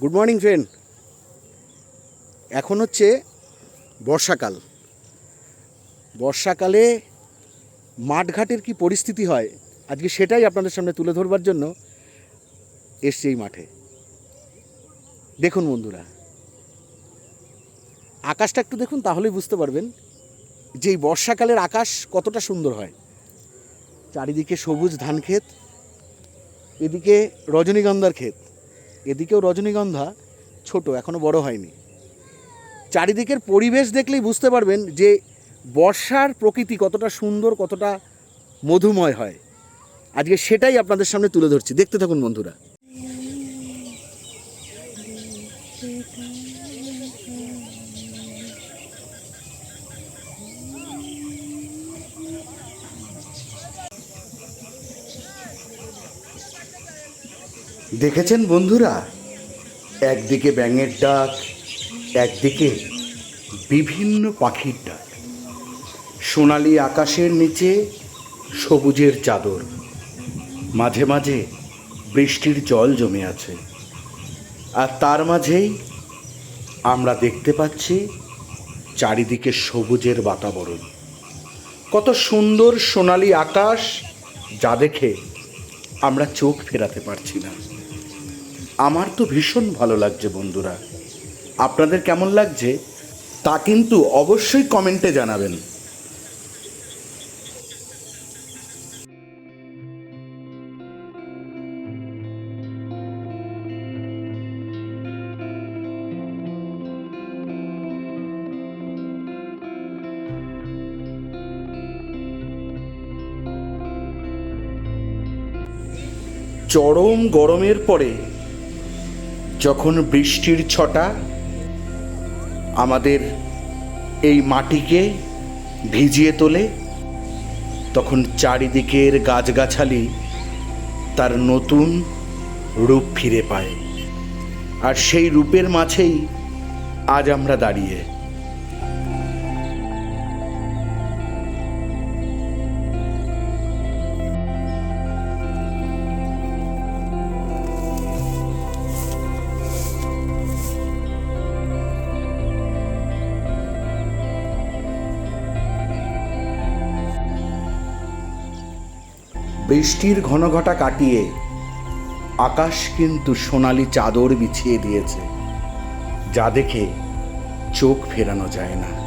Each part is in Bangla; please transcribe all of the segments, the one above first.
গুড মর্নিং ফ্রেন্ড এখন হচ্ছে বর্ষাকাল। বর্ষাকালে মাঠঘাটের কি পরিস্থিতি হয়, আজকে সেটাই আপনাদের সামনে তুলে ধরবার জন্য এসছি এই মাঠে। দেখুন বন্ধুরা, আকাশটা একটু দেখুন, তাহলেই বুঝতে পারবেন যে এই বর্ষাকালের আকাশ কতটা সুন্দর হয়। চারিদিকে সবুজ ধান ক্ষেত এদিকে রজনীগন্ধার ক্ষেত। এদিকেও রজনীগন্ধা ছোট, এখনও বড় হয়নি। চারিদিকের পরিবেশ দেখলেই বুঝতে পারবেন যে বর্ষার প্রকৃতি কতটা সুন্দর, কতটা মধুময় হয়। আজকে সেটাই আপনাদের সামনে তুলে ধরছি। দেখতে থাকুন বন্ধুরা। দেখেছেন বন্ধুরা? একদিকে ব্যাঙের ডাক, একদিকে বিভিন্ন পাখির ডাক। সোনালি আকাশের নিচে সবুজের চাদর। মাঝে মাঝে বৃষ্টির জল জমে আছে। আর তার মাঝেই আমরা দেখতে পাচ্ছি চারিদিকে সবুজের বাতাবরণ। কত সুন্দর সোনালি আকাশ যা দেখে আমরা চোখ ফেরাতে পারছি না। আমার তো ভীষণ ভালো লাগছে বন্ধুরা। আপনাদের কেমন লাগছে? তা কিন্তু অবশ্যই কমেন্টে জানাবেন। চরম গরমের পরে যখন বৃষ্টির ছটা, আমাদের এই মাটিকে ভিজিয়ে তোলে, তখন চারিদিকের গাছগাছালি তার নতুন রূপ ফিরে পায়। আর সেই রূপের মাঝেই আজ আমরা দাঁড়িয়ে। বৃষ্টির ঘনঘটা কাটিয়ে আকাশ কিন্তু সোনালি চাদর বিছিয়ে দিয়েছে, যা দেখে চোখ ফেরানো যায় না।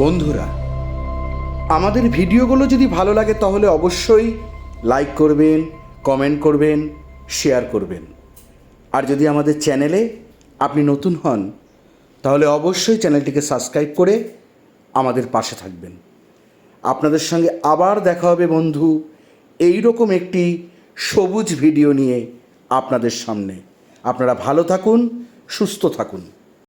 বন্ধুরা, আমাদের ভিডিওগুলো যদি ভালো লাগে তাহলে অবশ্যই লাইক করবেন, কমেন্ট করবেন, শেয়ার করবেন। আর যদি আমাদের চ্যানেলে আপনি নতুন হন, তাহলে অবশ্যই চ্যানেলটিকে সাবস্ক্রাইব করে আমাদের পাশে থাকবেন। আপনাদের সঙ্গে আবার দেখা হবে বন্ধু এই রকম একটি সবুজ ভিডিও নিয়ে আপনাদের সামনে। আপনারা ভালো থাকুন, সুস্থ থাকুন।